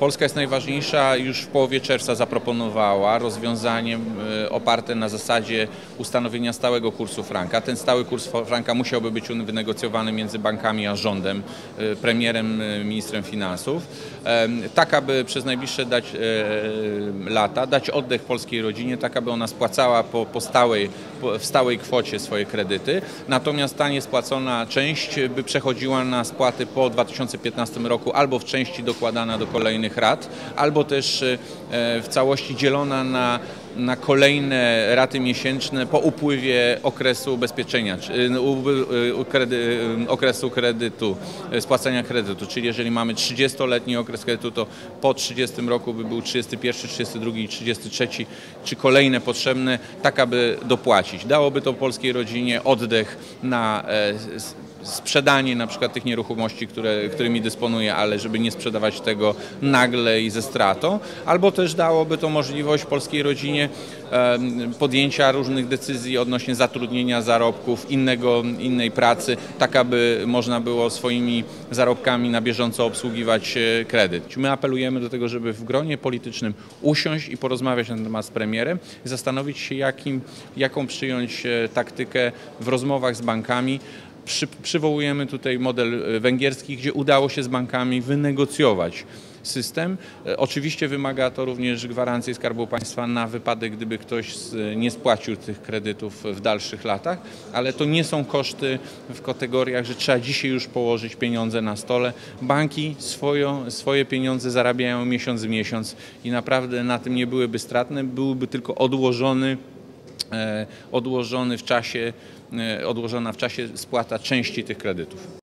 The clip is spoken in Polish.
Polska jest najważniejsza, już w połowie czerwca zaproponowała rozwiązanie e, oparte na zasadzie ustanowienia stałego kursu franka. Ten stały kurs franka musiałby być wynegocjowany między bankami a rządem, e, premierem, e, ministrem finansów, tak aby przez najbliższe dać, lata dać oddech polskiej rodzinie, tak aby ona spłacała po, po stałej, po, w stałej kwocie swoje kredyty. Natomiast ta niespłacona część by przechodziła na spłaty po 2015 roku albo w części dokładana do kolejnych rat, albo też e, w całości dzielona na, na kolejne raty miesięczne po upływie okresu ubezpieczenia, e, okresu kredytu, e, spłacania kredytu. Czyli jeżeli mamy 30-letni okres kredytu, to po 30 roku by był 31, 32 i 33, czy kolejne potrzebne, tak aby dopłacić. Dałoby to polskiej rodzinie oddech na sprzedanie na przykład tych nieruchomości, które, którymi dysponuje, ale żeby nie sprzedawać tego nagle i ze stratą, albo też dałoby to możliwość polskiej rodzinie podjęcia różnych decyzji odnośnie zatrudnienia zarobków, innego, innej pracy, tak aby można było swoimi zarobkami na bieżąco obsługiwać e, kredyt. My apelujemy do tego, żeby w gronie politycznym usiąść i porozmawiać na temat z premierem i zastanowić się, jakim, jaką przyjąć e, taktykę w rozmowach z bankami, przy, przywołujemy tutaj model e, węgierski, gdzie udało się z bankami wynegocjować system. E, oczywiście wymaga to również gwarancji Skarbu Państwa na wypadek, gdyby ktoś nie spłacił tych kredytów w dalszych latach, ale to nie są koszty w kategoriach, że trzeba dzisiaj już położyć pieniądze na stole. Banki swoją, swoje pieniądze zarabiają miesiąc w miesiąc i naprawdę na tym nie byłyby stratne, byłby tylko odłożony E, odłożony w czasie, e, odłożona w czasie spłata części tych kredytów.